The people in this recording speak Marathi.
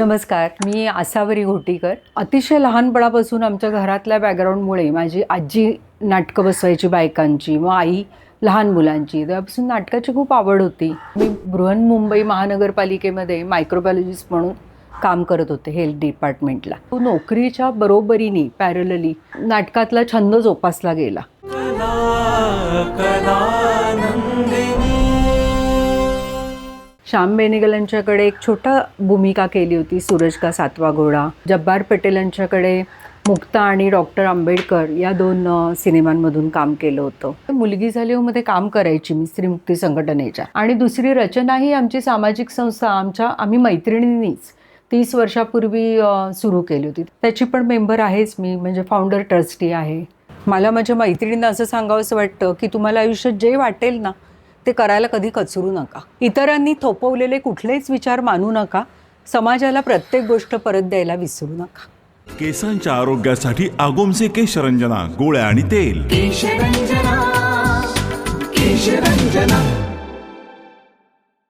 नमस्कार. मी आसावरी घोटीकर. अतिशय लहानपणापासून आमच्या घरातल्या बॅकग्राऊंडमुळे माझी आजी नाटकं बसवायची बायकांची मग आई लहान मुलांची. त्यापासून नाटकाची खूप आवड होती. मी बृहन्मुंबई महानगरपालिकेमध्ये मायक्रोबायोलॉजिस्ट म्हणून काम करत होते हेल्थ डिपार्टमेंटला तो नोकरीच्या बरोबरीने पॅरलली नाटकातला छंद जोपासला गेला. श्याम बेनेगल यांच्याकडे एक छोटा भूमिका केली होती सूरज का सातवा घोडा. जब्बार पटेल यांच्याकडे मुक्ता आणि डॉक्टर आंबेडकर या दोन सिनेमांमधून काम केलं होतं. मुलगी झाली हो, मध्ये काम करायची मी स्त्रीमुक्ती संघटनेच्या. आणि दुसरी रचना ही आमची सामाजिक संस्था आमच्या आम्ही मैत्रिणींनीच तीस वर्षापूर्वी सुरू केली होती. त्याची पण मेंबर आहेच मी म्हणजे फाउंडर ट्रस्टी आहे. मला माझ्या मैत्रिणींना असं सांगावंसं वाटतं की तुम्हाला आयुष्यात जे वाटेल ना ते करायला कधी कचरू नका. इतरांनी थोपवलेले कुठलेच विचार मानू नका. समाजाला प्रत्येक गोष्ट परत द्यायला विसरू नका. केसांच्या आरोग्यासाठी आगोमचे केशरंजना गोळ्या आणि तेल. केशरञ्जना केशरञ्जना